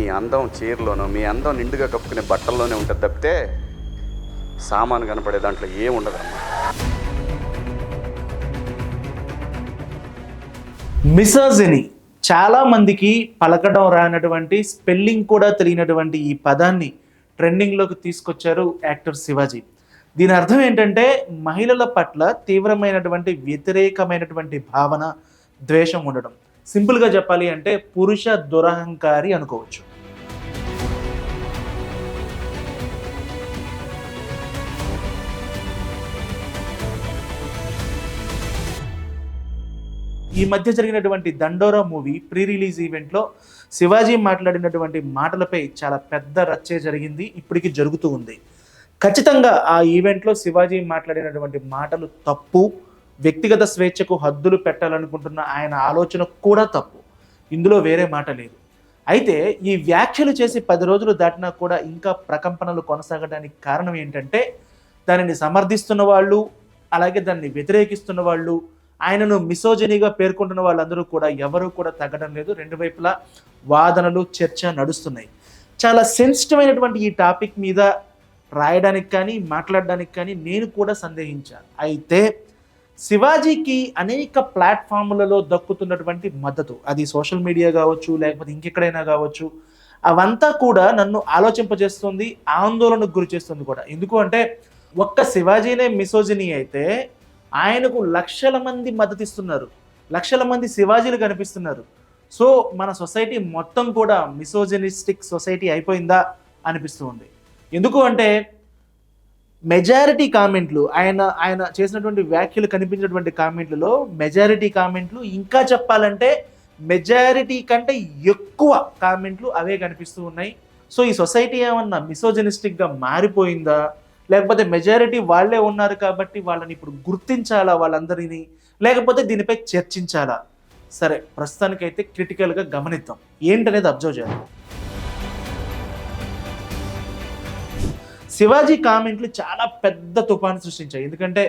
మీ అందం చీరలోనూ మీ అందం నిండుగా కప్పుకునే బట్టల్లోనే ఉంటుంది తప్పితే సామాను కనపడే దాంట్లో ఏం ఉండదమ్మా. మిసర్జిని చాలామందికి పలకడం రానటువంటి స్పెల్లింగ్ కూడా తెలియనటువంటి ఈ పదాన్ని ట్రెండింగ్లోకి తీసుకొచ్చారు యాక్టర్ శివాజీ. దీని అర్థం ఏంటంటే మహిళల పట్ల తీవ్రమైనటువంటి వ్యతిరేకమైనటువంటి భావన ద్వేషం ఉండడం. సింపుల్గా చెప్పాలి అంటే పురుష దురహంకారి అనుకోవచ్చు. ఈ మధ్య జరిగినటువంటి దండోరా మూవీ ప్రీ రిలీజ్ ఈవెంట్లో శివాజీ మాట్లాడినటువంటి మాటలపై చాలా పెద్ద రచ్చే జరిగింది ఇప్పటికీ జరుగుతూ ఉంది. ఖచ్చితంగా ఆ ఈవెంట్లో శివాజీ మాట్లాడినటువంటి మాటలు తప్పు వ్యక్తిగత స్వేచ్ఛకు హద్దులు పెట్టాలనుకుంటున్న ఆయన ఆలోచన కూడా తప్పు. ఇందులో వేరే మాట లేదు. అయితే ఈ వ్యాఖ్యలు చేసి పది రోజులు దాటినా కూడా ఇంకా ప్రకంపనలు కొనసాగడానికి కారణం ఏంటంటే దానిని సమర్థిస్తున్న వాళ్ళు అలాగే దాన్ని వ్యతిరేకిస్తున్న వాళ్ళు ఆయనను మిసోజనీగా పేర్కొంటున్న వాళ్ళందరూ కూడా ఎవరూ కూడా తగ్గడం లేదు. రెండు వైపులా వాదనలు చర్చ నడుస్తున్నాయి. చాలా సెన్సిటివ్ అయినటువంటి ఈ టాపిక్ మీద రాయడానికి కానీ మాట్లాడడానికి కానీ నేను కూడా సందేహించాను. అయితే శివాజీకి అనేక ప్లాట్ఫామ్లలో దక్కుతున్నటువంటి మద్దతు. అది సోషల్ మీడియా కావచ్చు లేకపోతే ఇంకెక్కడైనా కావచ్చు. అవంతా కూడా నన్ను ఆలోచింపజేస్తుంది ఆందోళనకు గురి చేస్తుంది కూడా. ఎందుకు అంటే ఒక్క శివాజీనే మిసోజిని అయితే ఆయనకు లక్షల మంది మద్దతిస్తున్నారు. లక్షల మంది శివాజీలు కనిపిస్తున్నారు. సో మన సొసైటీ మొత్తం కూడా మిసోజనిస్టిక్ సొసైటీ అయిపోయిందా అనిపిస్తూ ఉంది. ఎందుకు అంటే మెజారిటీ కామెంట్లు ఆయన ఆయన చేసినటువంటి వ్యాఖ్యలు కనిపించినటువంటి కామెంట్లలో మెజారిటీ కామెంట్లు ఇంకా చెప్పాలంటే మెజారిటీ కంటే ఎక్కువ కామెంట్లు అవే కనిపిస్తూ ఉన్నాయి. సో ఈ సొసైటీ ఏమన్నా మిసోజనిస్టిక్గా మారిపోయిందా? లేకపోతే మెజారిటీ వాళ్ళే ఉన్నారు కాబట్టి వాళ్ళని ఇప్పుడు గుర్తించాలా వాళ్ళందరినీ? లేకపోతే దీనిపై చర్చించాలా? సరే ప్రస్తుతానికైతే క్రిటికల్గా గమనిద్దాం. ఏంటనేది అబ్జర్వ్ చేద్దాం. శివాజీ కామెంట్లు చాలా పెద్ద తుఫాను సృష్టించాయి. ఎందుకంటే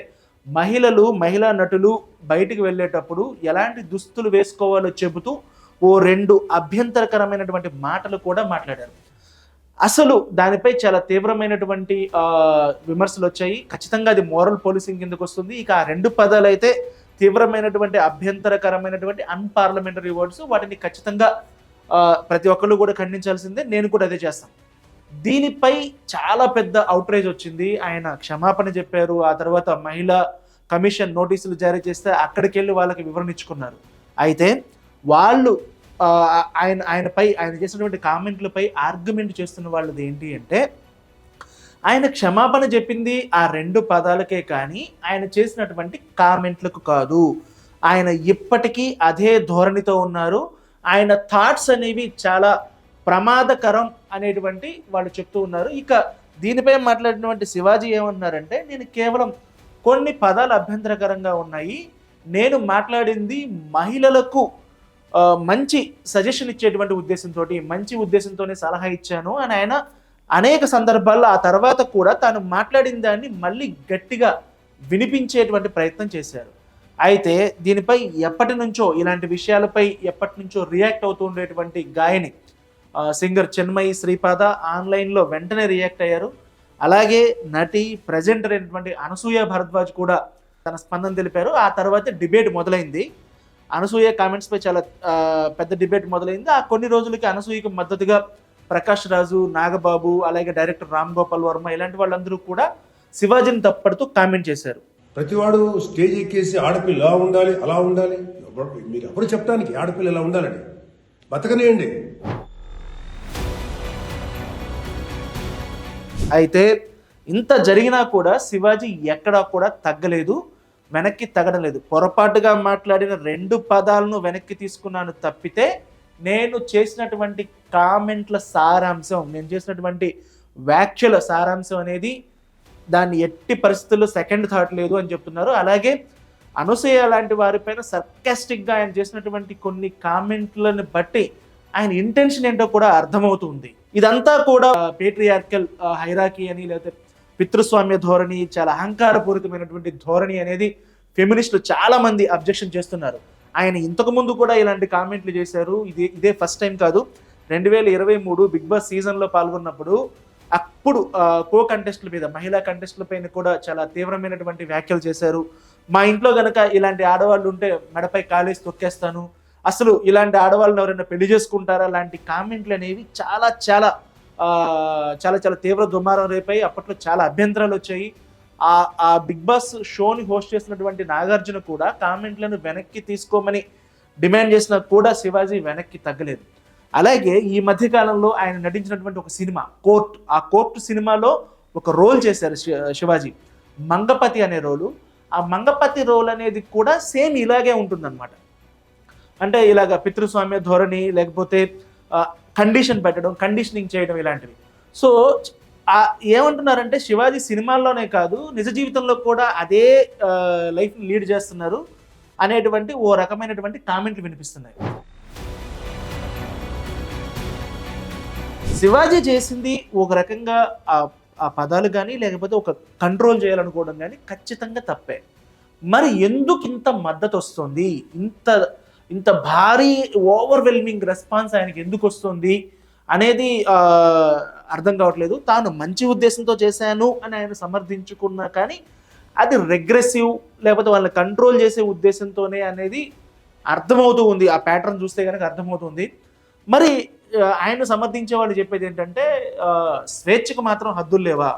మహిళలు మహిళా నటులు బయటికి వెళ్ళేటప్పుడు ఎలాంటి దుస్తులు వేసుకోవాలో చెబుతూ ఓ రెండు అభ్యంతరకరమైనటువంటి మాటలు కూడా మాట్లాడారు. అసలు దానిపై చాలా తీవ్రమైనటువంటి విమర్శలు వచ్చాయి. ఖచ్చితంగా అది మోరల్ పోలీసింగ్ కిందకు వస్తుంది. ఇక ఆ రెండు పదాలు అయితే తీవ్రమైనటువంటి అభ్యంతరకరమైనటువంటి అన్పార్లమెంటరీ వర్డ్స్ వాటిని ఖచ్చితంగా ప్రతి ఒక్కళ్ళు కూడా ఖండించాల్సిందే. నేను కూడా అదే చేస్తాను. దీనిపై చాలా పెద్ద అవుట్రేజ్ వచ్చింది. ఆయన క్షమాపణ చెప్పారు. ఆ తర్వాత మహిళా కమిషన్ నోటీసులు జారీ చేస్తే అక్కడికి వెళ్ళి వాళ్ళకి వివరణ ఇచ్చుకున్నారు. అయితే వాళ్ళు ఆయన ఆయనపై ఆయన చేసినటువంటి కామెంట్లపై ఆర్గ్యుమెంట్ చేస్తున్న వాళ్ళది ఏంటి అంటే ఆయన క్షమాపణ చెప్పింది ఆ రెండు పదాలకే కానీ ఆయన చేసినటువంటి కామెంట్లకు కాదు. ఆయన ఇప్పటికీ అదే ధోరణితో ఉన్నారు. ఆయన థాట్స్ అనేవి చాలా ప్రమాదకరం అనేటువంటి వాళ్ళు చెప్తూ ఉన్నారు. ఇక దీనిపై మాట్లాడినటువంటి శివాజీ ఏమన్నారంటే నేను కేవలం కొన్ని పదాలు అభ్యంతరకరంగా ఉన్నాయి. నేను మాట్లాడింది మహిళలకు మంచి సజెషన్ ఇచ్చేటువంటి ఉద్దేశంతో మంచి ఉద్దేశంతోనే సలహా ఇచ్చాను. అని ఆయన అనేక సందర్భాల్లో ఆ తర్వాత కూడా తాను మాట్లాడిన దాన్ని మళ్ళీ గట్టిగా వినిపించేటువంటి ప్రయత్నం చేశారు. అయితే దీనిపై ఎప్పటి నుంచో ఇలాంటి విషయాలపై ఎప్పటి నుంచో రియాక్ట్ అవుతూ ఉండేటువంటి గాయని సింగర్ చిన్మయి శ్రీపాద ఆన్లైన్లో వెంటనే రియాక్ట్ అయ్యారు. అలాగే నటి ప్రజెంటర్ అయినటువంటి అనసూయ భరద్వాజ్ కూడా తన స్పందన తెలిపారు. ఆ తర్వాత డిబేట్ మొదలైంది. అనసూయ కామెంట్స్పై చాలా పెద్ద డిబేట్ మొదలైంది. ఆ కొన్ని రోజులకి అనసూయకు మద్దతుగా ప్రకాష్ రాజు నాగబాబు అలాగే డైరెక్టర్ రామ్ గోపాల్ వర్మ ఇలాంటి వాళ్ళందరూ కూడా శివాజీని తప్పడుతూ కామెంట్ చేశారు. ప్రతివాడు స్టేజ్ ఎక్కేసి ఆడపిల్ల ఇలా ఉండాలి అలా ఉండాలి? మీరు ఎప్పుడు చెప్పడానికి ఆడపిల్ల ఇలా ఉండాలని? బతకనేయండి. అయితే ఇంత జరిగినా కూడా శివాజీ ఎక్కడా కూడా తగ్గలేదు వెనక్కి తగ్గడం లేదు పొరపాటుగా మాట్లాడిన రెండు పదాలను వెనక్కి తీసుకున్నాను తప్పితే నేను చేసినటువంటి కామెంట్ల సారాంశం నేను చేసినటువంటి వ్యాఖ్యల సారాంశం అనేది దాన్ని ఎట్టి పరిస్థితుల్లో సెకండ్ థాట్ లేదు అని చెప్తున్నారు. అలాగే అనసూయ లాంటి వారిపైన సర్కాస్టిక్గా ఆయన చేసినటువంటి కొన్ని కామెంట్లను బట్టి ఆయన ఇంటెన్షన్ ఏంటో కూడా అర్థమవుతుంది. ఇదంతా కూడా పేట్రియార్కల్ హైరాకీ అని లేకపోతే పితృస్వామ్య ధోరణి చాలా అహంకారపూరితమైనటువంటి ధోరణి అనేది ఫెమినిస్టులు చాలా మంది అబ్జెక్షన్ చేస్తున్నారు. ఆయన ఇంతకు ముందు కూడా ఇలాంటి కామెంట్లు చేశారు. ఇది ఇదే ఫస్ట్ టైం కాదు. రెండు వేల ఇరవై మూడు బిగ్ బాస్ సీజన్లో పాల్గొన్నప్పుడు అప్పుడు కో కంటెస్ట్ల మీద మహిళా కంటెస్ట్ల పైన కూడా చాలా తీవ్రమైనటువంటి వ్యాఖ్యలు చేశారు. మా ఇంట్లో గనక ఇలాంటి ఆడవాళ్ళు ఉంటే మెడపై కాలేసి తొక్కేస్తాను అసలు ఇలాంటి ఆడవాళ్ళని ఎవరైనా పెళ్ళి చేసుకుంటారా? లాంటి కామెంట్లు అనేవి చాలా చాలా చాలా చాలా తీవ్ర దుమారం రేపాయి అప్పట్లో చాలా అభ్యంతరాలు వచ్చాయి. ఆ ఆ బిగ్ బాస్ షోని హోస్ట్ చేసినటువంటి నాగార్జున కూడా కామెంట్లను వెనక్కి తీసుకోమని డిమాండ్ చేసినా కూడా శివాజీ వెనక్కి తగ్గలేదు. అలాగే ఈ మధ్య కాలంలో ఆయన నటించినటువంటి ఒక సినిమా కోర్ట్ ఆ కోర్టు సినిమాలో ఒక రోల్ చేశారు శివాజీ. మంగపతి అనే రోలు. ఆ మంగపతి రోల్ అనేది కూడా సేమ్ ఇలాగే ఉంటుందన్నమాట. అంటే ఇలాగ పితృస్వామ్య ధోరణి లేకపోతే కండిషన్ పెట్టడం కండిషనింగ్ చేయడం ఇలాంటివి. సో ఏమంటున్నారంటే శివాజీ సినిమాల్లోనే కాదు నిజ జీవితంలో కూడా అదే లైఫ్ లీడ్ చేస్తున్నారు అనేటువంటి ఓ రకమైనటువంటి కామెంట్లు వినిపిస్తున్నాయి. శివాజీ చేసింది ఒక రకంగా ఆ ఆ పదాలు కానీ లేకపోతే ఒక కంట్రోల్ చేయాలనుకోవడం కానీ ఖచ్చితంగా తప్పే. మరి ఎందుకు ఇంత మద్దతు వస్తుంది ఇంత ఇంత భారీ ఓవర్వెల్మింగ్ రెస్పాన్స్ ఆయనకి ఎందుకు వస్తుంది అనేది అర్థం కావట్లేదు. తాను మంచి ఉద్దేశంతో చేశాను అని ఆయన సమర్థించుకున్నా కానీ అది రెగ్రెసివ్ లేకపోతే వాళ్ళని కంట్రోల్ చేసే ఉద్దేశంతోనే అనేది అర్థమవుతూ ఉంది. ఆ ప్యాటర్న్ చూస్తే కనుక అర్థమవుతుంది. మరి ఆయన సమర్థించే వాళ్ళు చెప్పేది ఏంటంటే స్వేచ్ఛకు మాత్రం హద్దులు లేవా?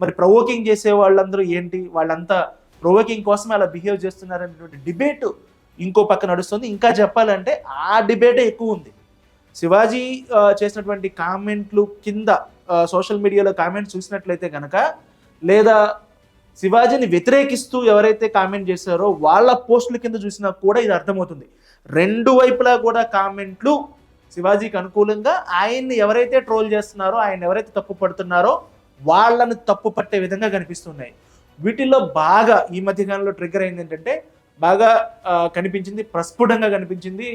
మరి ప్రవోకింగ్ చేసే వాళ్ళందరూ ఏంటి? వాళ్ళంతా ప్రవోకింగ్ కోసం అలా బిహేవ్ చేస్తున్నారనేటువంటి డిబేట్ ఇంకో పక్క నడుస్తుంది. ఇంకా చెప్పాలంటే ఆ డిబేటే ఎక్కువ ఉంది. శివాజీ చేసినటువంటి కామెంట్లు కింద సోషల్ మీడియాలో కామెంట్స్ చూసినట్లయితే కనుక లేదా శివాజీని వ్యతిరేకిస్తూ ఎవరైతే కామెంట్ చేశారో వాళ్ళ పోస్టుల కింద చూసినా కూడా ఇది అర్థమవుతుంది. రెండు వైపులా కూడా కామెంట్లు శివాజీకి అనుకూలంగా ఆయన్ని ఎవరైతే ట్రోల్ చేస్తున్నారో ఆయన ఎవరైతే తప్పు పడుతున్నారో వాళ్ళని తప్పు పట్టే విధంగా కనిపిస్తున్నాయి. వీటిల్లో బాగా ఈ మధ్య కాలంలో ట్రిగ్గర్ అయింది ఏంటంటే బాగా కనిపించింది ప్రస్ఫుటంగా కనిపించింది.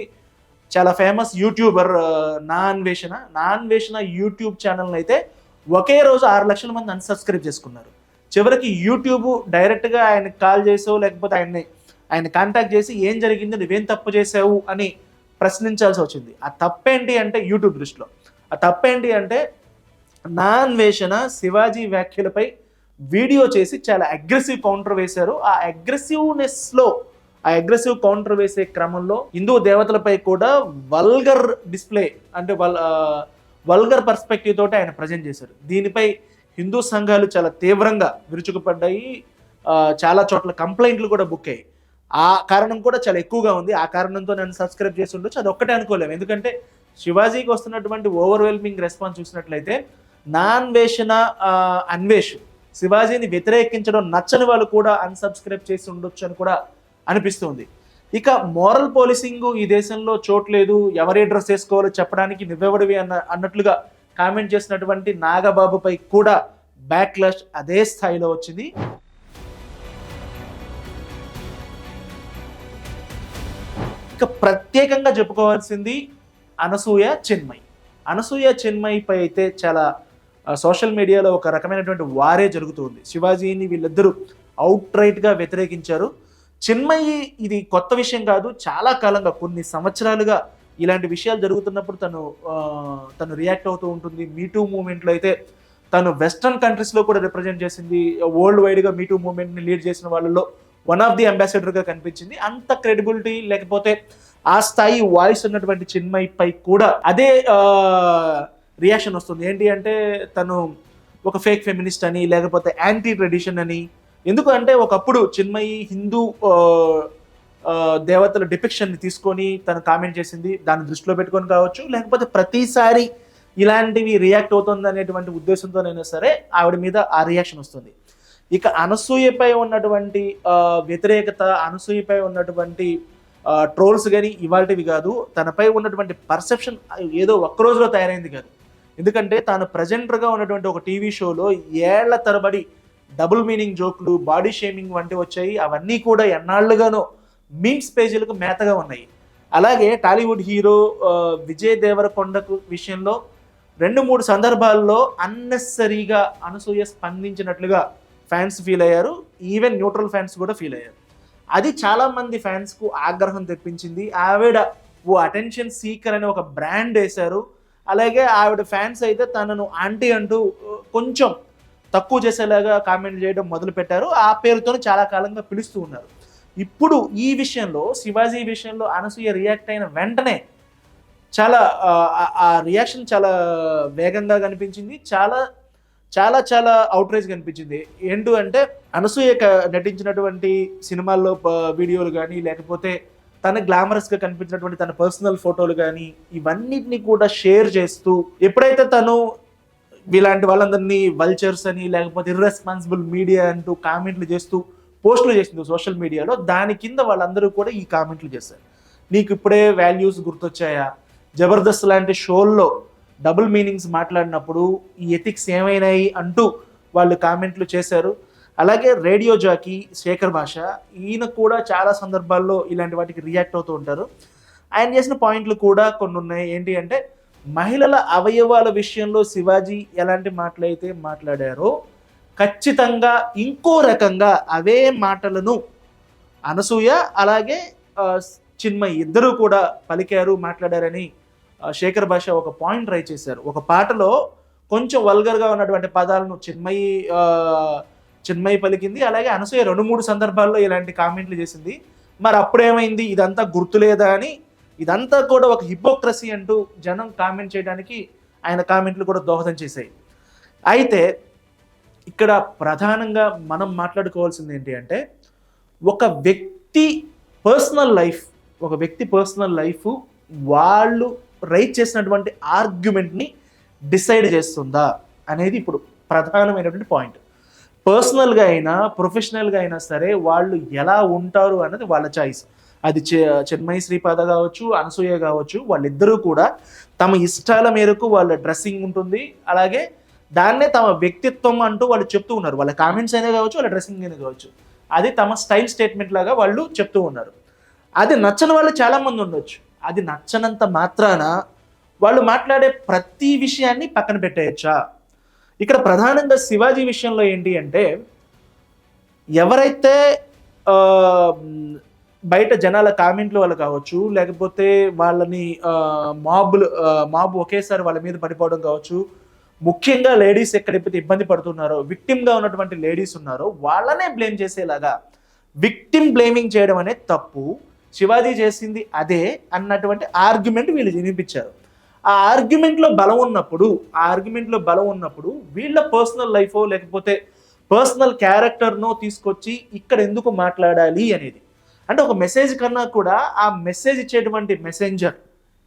చాలా ఫేమస్ యూట్యూబర్ నా అన్వేషణ నా అన్వేషణ యూట్యూబ్ ఛానల్ని అయితే ఒకే రోజు ఆరు లక్షల మంది అన్సబ్స్క్రైబ్ చేసుకున్నారు. చివరికి యూట్యూబ్ డైరెక్ట్గా ఆయన కాల్ చేసావు లేకపోతే ఆయన్ని ఆయన కాంటాక్ట్ చేసి ఏం జరిగింది నువ్వేం తప్పు చేసావు అని ప్రశ్నించాల్సి వచ్చింది. ఆ తప్పేంటి అంటే యూట్యూబ్ దృష్టిలో. ఆ తప్పేంటి అంటే నా అన్వేషణ శివాజీ వ్యాఖ్యలపై వీడియో చేసి చాలా అగ్రెసివ్ కౌంటర్ వేశారు. ఆ అగ్రెసివ్నెస్లో ఆ అగ్రెసివ్ కౌంటర్ వేసే క్రమంలో హిందూ దేవతలపై కూడా వల్గర్ డిస్ప్లే అంటే వల్ వల్గర్ పర్స్పెక్టివ్ తోటి ఆయన ప్రజెంట్ చేశారు. దీనిపై హిందూ సంఘాలు చాలా తీవ్రంగా విరుచుకుపడ్డాయి. చాలా చోట్ల కంప్లైంట్లు కూడా బుక్ అయ్యాయి. ఆ కారణం కూడా చాలా ఎక్కువగా ఉంది. ఆ కారణంతో నన్ను సబ్స్క్రైబ్ చేసి ఉండొచ్చు. అది ఒక్కటే అనుకోలేము ఎందుకంటే శివాజీకి వస్తున్నటువంటి ఓవర్వెల్మింగ్ రెస్పాన్స్ చూసినట్లయితే నాన్ అన్వేషణ అన్వేష్ శివాజీని వ్యతిరేకించడం నచ్చని వాళ్ళు కూడా అన్సబ్స్క్రైబ్ చేసి ఉండొచ్చు అని కూడా అనిపిస్తుంది. ఇక మోరల్ పోలీసింగ్ ఈ దేశంలో చోట్లేదు ఎవరే డ్రెస్ వేసుకోవాలో చెప్పడానికి నువ్వెవడివి అన్న అన్నట్లుగా కామెంట్ చేసినటువంటి నాగబాబుపై కూడా బ్యాక్లాష్ అదే స్థాయిలో వచ్చింది. ఇక ప్రత్యేకంగా చెప్పుకోవాల్సింది అనసూయ చెన్మయ్. అనసూయ చెన్మయ్పై అయితే చాలా సోషల్ మీడియాలో ఒక రకమైనటువంటి వారే జరుగుతుంది శివాజీని వీళ్ళిద్దరూ అవుట్ రైట్గా వ్యతిరేకించారు. చిన్మయి ఇది కొత్త విషయం కాదు. చాలా కాలంగా కొన్ని సంవత్సరాలుగా ఇలాంటి విషయాలు జరుగుతున్నప్పుడు తను తను రియాక్ట్ అవుతూ ఉంటుంది. మీటూ మూమెంట్లో అయితే తను వెస్ట్రన్ కంట్రీస్లో కూడా రిప్రజెంట్ చేసింది. వరల్డ్ వైడ్గా మీటూ మూమెంట్ని లీడ్ చేసిన వాళ్ళలో వన్ ఆఫ్ ది అంబాసిడర్గా కనిపించింది. అంత క్రెడిబిలిటీ లేకపోతే ఆ స్థాయి వాయిస్ ఉన్నటువంటి చిన్మయి పై కూడా అదే రియాక్షన్ వస్తుంది. ఏంటి అంటే తను ఒక ఫేక్ ఫెమినిస్ట్ అని లేకపోతే యాంటీ ట్రెడిషన్ అని ఎందుకంటే ఒకప్పుడు చిన్మయి హిందూ దేవతల డిపిక్షన్ని తీసుకొని తను కామెంట్ చేసింది. దాన్ని దృష్టిలో పెట్టుకొని కావచ్చు లేకపోతే ప్రతిసారి ఇలాంటివి రియాక్ట్ అవుతుంది అనేటువంటి ఉద్దేశంతోనైనా సరే ఆవిడ మీద ఆ రియాక్షన్ వస్తుంది. ఇక అనసూయపై ఉన్నటువంటి వ్యతిరేకత అనసూయపై ఉన్నటువంటి ట్రోల్స్ కానీ ఇవాళవి కాదు. తనపై ఉన్నటువంటి పర్సెప్షన్ ఏదో ఒక్క రోజులో తయారైంది కాదు. ఎందుకంటే తాను ప్రజెంటర్గా ఉన్నటువంటి ఒక టీవీ షోలో ఏళ్ళ తరబడి డబుల్ మీనింగ్ జోకులు బాడీ షేమింగ్ వంటివి వచ్చాయి. అవన్నీ కూడా ఎన్నాళ్ళుగానో మీమ్స్ పేజీలకు మేతగా ఉన్నాయి. అలాగే టాలీవుడ్ హీరో విజయ్ దేవరకొండకు విషయంలో రెండు మూడు సందర్భాల్లో అన్నెసరీగా అనసూయ స్పందించినట్లుగా ఫ్యాన్స్ ఫీల్ అయ్యారు. ఈవెన్ న్యూట్రల్ ఫ్యాన్స్ కూడా ఫీల్ అయ్యారు. అది చాలామంది ఫ్యాన్స్కు ఆగ్రహం తెప్పించింది. ఆవిడ ఓ అటెన్షన్ సీకర్ అనే ఒక బ్రాండ్ వేశారు. అలాగే ఆవిడ ఫ్యాన్స్ అయితే తనను ఆంటీ అంటూ కొంచెం తక్కువ చేసేలాగా కామెంట్ చేయడం మొదలు పెట్టారు ఆ పేరుతో చాలా కాలంగా పిలుస్తూ ఉన్నారు. ఇప్పుడు ఈ విషయంలో శివాజీ విషయంలో అనసూయ రియాక్ట్ అయిన వెంటనే చాలా ఆ, రియాక్షన్ చాలా వేగంగా కనిపించింది. చాలా చాలా చాలా అవుట్రేజ్ కనిపించింది. ఏంటూ అంటే అనసూయ క- నటించినటువంటి సినిమాల్లో వీడియోలు కానీ లేకపోతే తన గ్లామరస్గా కనిపించినటువంటి తన పర్సనల్ ఫోటోలు కానీ ఇవన్నిటిని కూడా షేర్ చేస్తూ ఎప్పుడైతే తను ఇలాంటి వాళ్ళందరినీ వల్చర్స్ అని లేకపోతే ఇర్రెస్పాన్సిబుల్ మీడియా అంటూ కామెంట్లు చేస్తూ పోస్టులు చేసింది సోషల్ మీడియాలో. దాని కింద వాళ్ళందరూ కూడా ఈ కామెంట్లు చేశారు. నీకు ఇప్పుడే వాల్యూస్ గుర్తొచ్చాయా? జబర్దస్త్ లాంటి షోల్లో డబుల్ మీనింగ్స్ మాట్లాడినప్పుడు ఈ ఎథిక్స్ ఏమైనాయి అంటూ వాళ్ళు కామెంట్లు చేశారు. అలాగే రేడియో జాకీ శేఖర్ భాష ఈయన కూడా చాలా సందర్భాల్లో ఇలాంటి వాటికి రియాక్ట్ అవుతూ ఉంటారు. ఆయన చేసిన పాయింట్లు కూడా కొన్ని ఉన్నాయి ఏంటి అంటే మహిళల అవయవాల విషయంలో శివాజీ ఎలాంటి మాటలైతే మాట్లాడారో ఖచ్చితంగా ఇంకో రకంగా అవే మాటలను అనసూయ అలాగే చిన్మయి ఇద్దరు కూడా పలికారు మాట్లాడారని శేఖర్ భాష ఒక పాయింట్ ట్రై చేశారు. ఒక పాటలో కొంచెం వల్గర్గా ఉన్నటువంటి పదాలను చిన్మయి ఆ, చిన్మయి పలికింది అలాగే అనసూయ రెండు మూడు సందర్భాల్లో ఇలాంటి కామెంట్లు చేసింది. మరి అప్పుడేమైంది? ఇదంతా గుర్తులేదా అని ఇదంతా కూడా ఒక హిపోక్రసీ అంటూ జనం కామెంట్ చేయడానికి ఆయన కామెంట్లు కూడా దోహదం చేశాయి. అయితే ఇక్కడ ప్రధానంగా మనం మాట్లాడుకోవాల్సింది ఏంటి అంటే ఒక వ్యక్తి పర్సనల్ లైఫ్ ఒక వ్యక్తి పర్సనల్ లైఫ్ వాళ్ళు రైట్ చేసినటువంటి ఆర్గ్యుమెంట్ని డిసైడ్ చేస్తుందా అనేది ఇప్పుడు ప్రధానమైనటువంటి పాయింట్. పర్సనల్గా అయినా ప్రొఫెషనల్గా అయినా సరే వాళ్ళు ఎలా ఉంటారు అన్నది వాళ్ళ చాయిస్. అది చె- శ్రీపాద కావచ్చు అనసూయ కావచ్చు వాళ్ళిద్దరూ కూడా తమ ఇష్టాల మేరకు వాళ్ళ డ్రెస్సింగ్ ఉంటుంది. అలాగే దాన్నే తమ వ్యక్తిత్వం అంటూ వాళ్ళు చెప్తూ ఉన్నారు. వాళ్ళ కామెంట్స్ అయినా కావచ్చు వాళ్ళ డ్రెస్సింగ్ అయినా కావచ్చు. అది తమ స్టైల్ స్టేట్మెంట్ లాగా వాళ్ళు చెప్తూ ఉన్నారు. అది నచ్చని వాళ్ళు చాలామంది ఉండొచ్చు. అది నచ్చనంత మాత్రాన వాళ్ళు మాట్లాడే ప్రతి విషయాన్ని పక్కన పెట్టేయచ్చా? ఇక్కడ ప్రధానంగా శివాజీ విషయంలో ఏంటి అంటే ఎవరైతే బయట జనాల కామెంట్లు వాళ్ళు కావచ్చు లేకపోతే వాళ్ళని మాబులు మాబు ఒకేసారి వాళ్ళ మీద పడిపోవడం కావచ్చు. ముఖ్యంగా లేడీస్ ఎక్కడైతే ఇబ్బంది పడుతున్నారో విక్టిమ్గా ఉన్నటువంటి లేడీస్ ఉన్నారో వాళ్ళనే బ్లేమ్ చేసేలాగా విక్టిమ్ బ్లేమింగ్ చేయడం అనేది తప్పు. శివాజీ చేసింది అదే అన్నటువంటి ఆర్గ్యుమెంట్ వీళ్ళు వినిపించారు. ఆ ఆర్గ్యుమెంట్లో బలం ఉన్నప్పుడు ఆ ఆర్గ్యుమెంట్లో బలం ఉన్నప్పుడు వీళ్ళ పర్సనల్ లైఫో లేకపోతే పర్సనల్ క్యారెక్టర్నో తీసుకొచ్చి ఇక్కడ ఎందుకు మాట్లాడాలి అనేది అంటే ఒక మెసేజ్ కన్నా కూడా ఆ మెసేజ్ ఇచ్చేటువంటి మెసెంజర్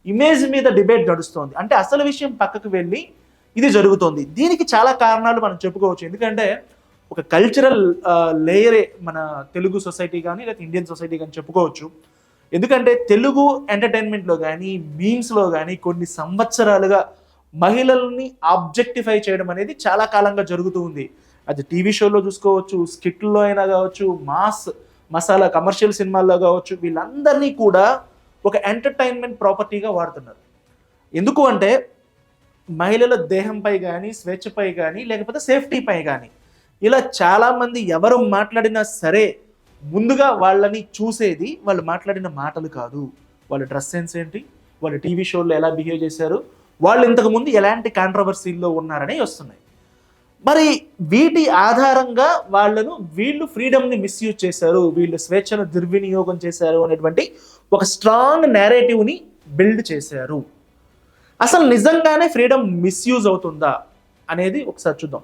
ఇమేజ్ మీద డిబేట్ నడుస్తోంది. అంటే అసలు విషయం పక్కకు వెళ్ళి ఇది జరుగుతోంది. దీనికి చాలా కారణాలు మనం చెప్పుకోవచ్చు. ఎందుకంటే ఒక కల్చరల్ లేయరే మన తెలుగు సొసైటీ కానీ లేకపోతే ఇండియన్ సొసైటీ కానీ చెప్పుకోవచ్చు. ఎందుకంటే తెలుగు ఎంటర్టైన్మెంట్లో కానీ మీమ్స్లో కానీ కొన్ని సంవత్సరాలుగా మహిళల్ని ఆబ్జెక్టిఫై చేయడం అనేది చాలా కాలంగా జరుగుతూ ఉంది. అది టీవీ షోలో చూసుకోవచ్చు స్కిట్లో అయినా కావచ్చు మాస్ మసాలా కమర్షియల్ సినిమాల్లో కావచ్చు వీళ్ళందరినీ కూడా ఒక ఎంటర్టైన్మెంట్ ప్రాపర్టీగా వాడుతున్నారు. ఎందుకు అంటే మహిళల దేహంపై కానీ స్వేచ్ఛపై కానీ లేకపోతే సేఫ్టీపై కానీ ఇలా చాలామంది ఎవరు మాట్లాడినా సరే ముందుగా వాళ్ళని చూసేది వాళ్ళు మాట్లాడిన మాటలు కాదు. వాళ్ళ డ్రెస్ సెన్స్ ఏంటి? వాళ్ళ టీవీ షోల్లో ఎలా బిహేవ్ చేశారు? వాళ్ళు ఇంతకుముందు ఎలాంటి కాంట్రవర్సీల్లో ఉన్నారని వస్తున్నాయి. మరి వీటి ఆధారంగా వాళ్ళను వీళ్ళు ఫ్రీడమ్ని మిస్యూజ్ చేశారు వీళ్ళు స్వేచ్ఛను దుర్వినియోగం చేశారు అనేటువంటి ఒక స్ట్రాంగ్ నేరేటివ్ని బిల్డ్ చేశారు. అసలు నిజంగానే ఫ్రీడమ్ మిస్యూజ్ అవుతుందా అనేది ఒకసారి చూద్దాం.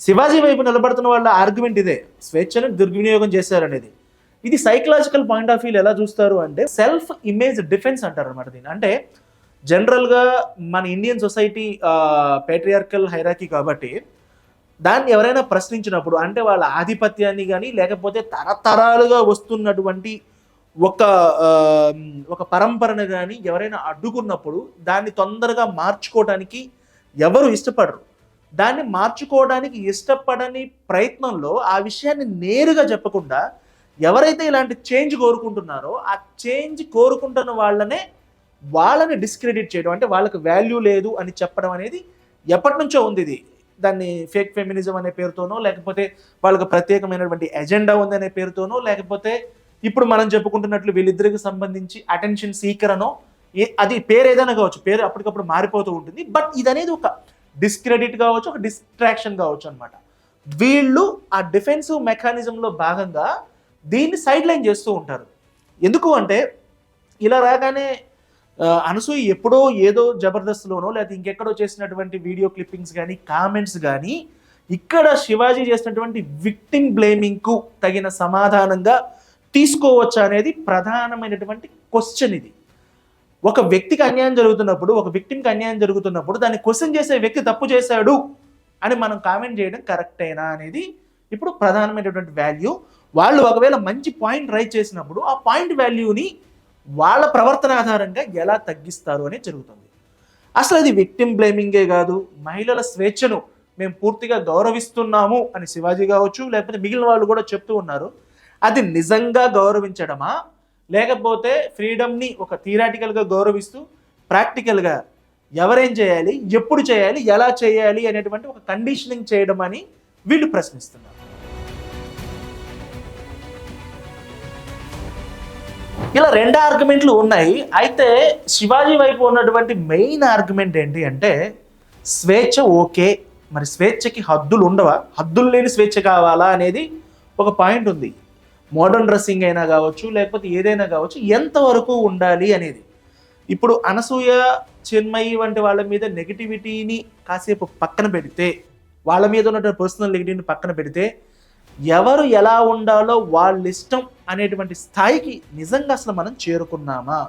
శివాజీ వైపు నిలబడుతున్న వాళ్ళ ఆర్గ్యుమెంట్ ఇదే స్వేచ్ఛను దుర్వినియోగం చేశారనేది ఇది సైకలాజికల్ పాయింట్ ఆఫ్ వ్యూ ఎలా చూస్తారు అంటే సెల్ఫ్ ఇమేజ్ డిఫెన్స్ అంటారు అనమాట దీన్ని. అంటే జనరల్గా మన ఇండియన్ సొసైటీ పేట్రియార్కల్ హైరాకీ కాబట్టి దాన్ని ఎవరైనా ప్రశ్నించినప్పుడు అంటే వాళ్ళ ఆధిపత్యాన్ని కానీ లేకపోతే తరతరాలుగా వస్తున్నటువంటి ఒక ఒక పరంపరను కానీ ఎవరైనా అడ్డుకున్నప్పుడు దాన్ని తొందరగా మార్చుకోవడానికి ఎవరు ఇష్టపడరు. దాన్ని మార్చుకోవడానికి ఇష్టపడని ప్రయత్నంలో ఆ విషయాన్ని నేరుగా చెప్పకుండా ఎవరైతే ఇలాంటి చేంజ్ కోరుకుంటున్నారో ఆ చేంజ్ కోరుకుంటున్న వాళ్ళనే వాళ్ళని డిస్క్రెడిట్ చేయడం అంటే వాళ్ళకి వాల్యూ లేదు అని చెప్పడం అనేది ఎప్పటి నుంచో ఉంది ఇది. దాన్ని ఫేక్ ఫెమినిజం అనే పేరుతోనో లేకపోతే వాళ్ళకి ప్రత్యేకమైనటువంటి ఎజెండా ఉంది అనే పేరుతోనో లేకపోతే ఇప్పుడు మనం చెప్పుకుంటున్నట్లు వీళ్ళిద్దరికి సంబంధించి అటెన్షన్ సీకర్ అనో ఏ- అది పేరు ఏదైనా కావచ్చు పేరు అప్పటికప్పుడు మారిపోతూ ఉంటుంది. బట్ ఇది అనేది ఒక డిస్క్రెడిట్ కావచ్చు ఒక డిస్ట్రాక్షన్ కావచ్చు అనమాట వీళ్ళు ఆ డిఫెన్సివ్ మెకానిజంలో భాగంగా దీన్ని సైడ్ లైన్ చేస్తూ ఉంటారు. ఎందుకు అంటే ఇలా రాగానే అనసూయ ఎప్పుడో ఏదో జబర్దస్త్లోనో లేకపోతే ఇంకెక్కడో చేసినటువంటి వీడియో క్లిప్పింగ్స్ కానీ కామెంట్స్ కానీ ఇక్కడ శివాజీ చేసినటువంటి విక్టిమ్ బ్లేమింగ్కు తగిన సమాధానంగా తీసుకోవచ్చా అనేది ప్రధానమైనటువంటి క్వశ్చన్ ఇది. ఒక వ్యక్తికి అన్యాయం జరుగుతున్నప్పుడు ఒక వ్యక్తికి అన్యాయం జరుగుతున్నప్పుడు దాన్ని క్వశ్చన్ చేసే వ్యక్తి తప్పు చేశాడు అని మనం కామెంట్ చేయడం కరెక్టేనా అనేది ఇప్పుడు ప్రధానమైనటువంటి వాల్యూ. వాళ్ళు ఒకవేళ మంచి పాయింట్ రైట్ చేసినప్పుడు ఆ పాయింట్ వాల్యూని వాళ్ళ ప్రవర్తన ఆధారంగా ఎలా తగ్గిస్తారు అనేది జరుగుతుంది. అసలు అది విక్టిమ్ బ్లేమింగే కాదు మహిళల స్వేచ్ఛను మేము పూర్తిగా గౌరవిస్తున్నాము అని శివాజీ కావచ్చు లేకపోతే మిగిలిన వాళ్ళు కూడా చెప్తూ ఉన్నారు. అది నిజంగా గౌరవించడమా? లేకపోతే ఫ్రీడమ్ని ఒక థియరాటికల్గా గౌరవిస్తూ ప్రాక్టికల్గా ఎవరేం చేయాలి ఎప్పుడు చేయాలి ఎలా చేయాలి అనేటువంటి ఒక కండిషనింగ్ చేయడం అని వీళ్ళు ప్రశ్నిస్తున్నారు. ఇలా రెండు ఆర్గ్యుమెంట్లు ఉన్నాయి. అయితే శివాజీ వైపు ఉన్నటువంటి మెయిన్ ఆర్గ్యుమెంట్ ఏంటి అంటే స్వేచ్ఛ ఓకే. మరి స్వేచ్ఛకి హద్దులు ఉండవా? హద్దులు లేని స్వేచ్ఛ కావాలా అనేది ఒక పాయింట్ ఉంది. మోడర్న్ డ్రెస్సింగ్ అయినా కావచ్చు లేకపోతే ఏదైనా కావచ్చు ఎంతవరకు ఉండాలి అనేది. ఇప్పుడు అనసూయ చిన్మయి వంటి వాళ్ళ మీద నెగిటివిటీని కాసేపు పక్కన పెడితే వాళ్ళ మీద ఉన్నటువంటి పర్సనల్ నెగిటివిటీని పక్కన పెడితే ఎవరు ఎలా ఉండాలో వాళ్ళ ఇష్టం అనేటువంటి స్థాయికి నిజంగా అసలు మనం చేరుకున్నామా?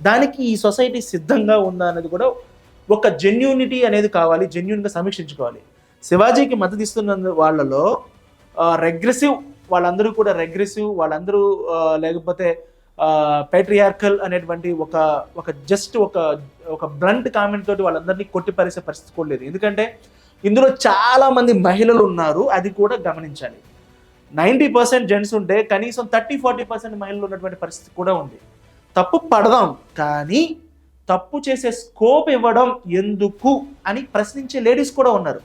దానికి ఈ సొసైటీ సిద్ధంగా ఉందా అనేది కూడా ఒక జెన్యూనిటీ అనేది కావాలి జెన్యున్గా సమీక్షించుకోవాలి. శివాజీకి మద్దతు ఇస్తున్న వాళ్ళలో రెగ్రెసివ్ వాళ్ళందరూ కూడా రెగ్రెసివ్ వాళ్ళందరూ లేకపోతే పేట్రియార్కల్ అనేటువంటి ఒక ఒక జస్ట్ ఒక ఒక బ్లంట్ కామెంట్ తోటి వాళ్ళందరినీ కొట్టిపరిసే పరిస్థితి కూడా లేదు. ఎందుకంటే ఇందులో చాలామంది మహిళలు ఉన్నారు అది కూడా గమనించాలి. నైంటీ పర్సెంట్ జెంట్స్ ఉంటే కనీసం థర్టీ ఫార్టీ పర్సెంట్ మహిళలు ఉన్నటువంటి పరిస్థితి కూడా ఉంది. తప్పు పడదాం కానీ తప్పు చేసే స్కోప్ ఇవ్వడం ఎందుకు అని ప్రశ్నించే లేడీస్ కూడా ఉన్నారు.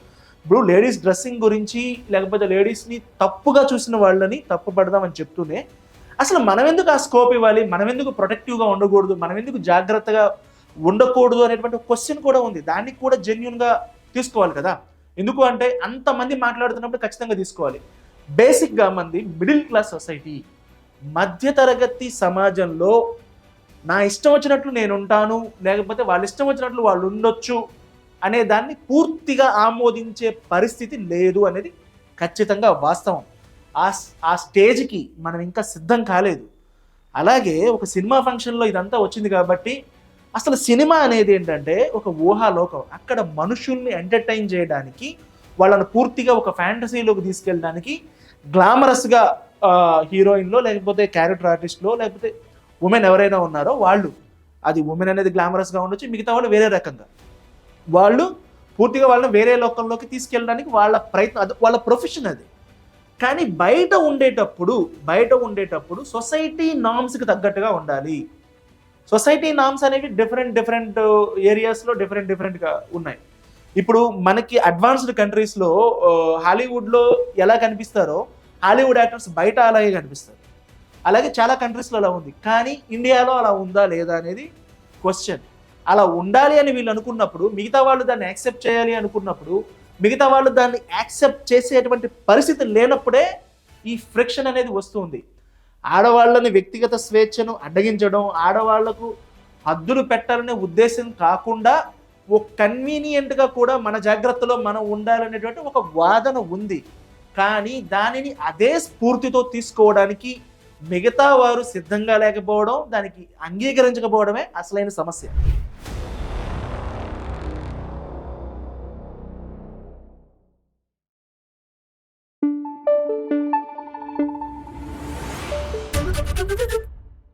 ఇప్పుడు లేడీస్ డ్రెస్సింగ్ గురించి లేకపోతే లేడీస్ని తప్పుగా చూసిన వాళ్ళని తప్పు పడదామని చెప్తూనే అసలు మనం ఎందుకు ఆ స్కోప్ ఇవ్వాలి? మనం ఎందుకు ప్రొటెక్టివ్గా ఉండకూడదు? మనం ఎందుకు జాగ్రత్తగా ఉండకూడదు అనేటువంటి క్వశ్చన్ కూడా ఉంది. దానికి కూడా జెన్యున్గా తీసుకోవాలి కదా. ఎందుకు అంటే అంతమంది మాట్లాడుతున్నప్పుడు ఖచ్చితంగా తీసుకోవాలి. బేసిక్గా మంది మిడిల్ క్లాస్ సొసైటీ మధ్యతరగతి సమాజంలో నా ఇష్టం వచ్చినట్లు నేను ఉంటాను లేకపోతే వాళ్ళ ఇష్టం వచ్చినట్లు వాళ్ళు ఉండొచ్చు అనే దాన్ని పూర్తిగా ఆమోదించే పరిస్థితి లేదు అనేది ఖచ్చితంగా వాస్తవం. ఆ ఆ స్టేజ్కి మనం ఇంకా సిద్ధం కాలేదు. అలాగే ఒక సినిమా ఫంక్షన్లో ఇదంతా వచ్చింది కాబట్టి అసలు సినిమా అనేది ఏంటంటే ఒక ఊహాలోకం. అక్కడ మనుషుల్ని ఎంటర్టైన్ చేయడానికి వాళ్ళని పూర్తిగా ఒక ఫ్యాంటసీలోకి తీసుకెళ్ళడానికి గ్లామరస్గా హీరోయిన్లో లేకపోతే క్యారెక్టర్ ఆర్టిస్ట్లో లేకపోతే ఉమెన్ ఎవరైనా ఉన్నారో వాళ్ళు. అది ఉమెన్ అనేది గ్లామరస్గా ఉండొచ్చు మిగతా వాళ్ళు వేరే రకంగా. వాళ్ళు పూర్తిగా వాళ్ళని వేరే లోకంలోకి తీసుకెళ్ళడానికి వాళ్ళ ప్రయత్నం అది వాళ్ళ ప్రొఫెషన్ అది. కానీ బయట ఉండేటప్పుడు బయట ఉండేటప్పుడు సొసైటీ నామ్స్కి తగ్గట్టుగా ఉండాలి. సొసైటీ నామ్స్ అనేవి డిఫరెంట్ డిఫరెంట్ ఏరియాస్లో డిఫరెంట్ డిఫరెంట్గా ఉన్నాయి. ఇప్పుడు మనకి అడ్వాన్స్డ్ కంట్రీస్లో హాలీవుడ్లో ఎలా కనిపిస్తారో హాలీవుడ్ యాక్టర్స్ బయట అలాగే కనిపిస్తారు. అలాగే చాలా కంట్రీస్లో అలా ఉంది. కానీ ఇండియాలో అలా ఉందా లేదా అనేది క్వశ్చన్ అలా ఉండాలి అని వీళ్ళు అనుకున్నప్పుడు మిగతా వాళ్ళు దాన్ని యాక్సెప్ట్ చేయాలి అనుకున్నప్పుడు మిగతా వాళ్ళు దాన్ని యాక్సెప్ట్ చేసేటువంటి పరిస్థితి లేనప్పుడే ఈ ఫ్రిక్షన్ అనేది వస్తుంది ఆడవాళ్ళని వ్యక్తిగత స్వేచ్ఛను అడ్డగించడం ఆడవాళ్ళకు హద్దులు పెట్టాలనే ఉద్దేశం కాకుండా ఒక కన్వీనియంట్గా కూడా మన జాగ్రత్తలో మనం ఉండాలనేటువంటి ఒక వాదన ఉంది. కానీ దానిని అదే స్ఫూర్తితో తీసుకోవడానికి మిగతా వారు సిద్ధంగా లేకపోవడం దానికి అంగీకరించకపోవడమే అసలైన సమస్య.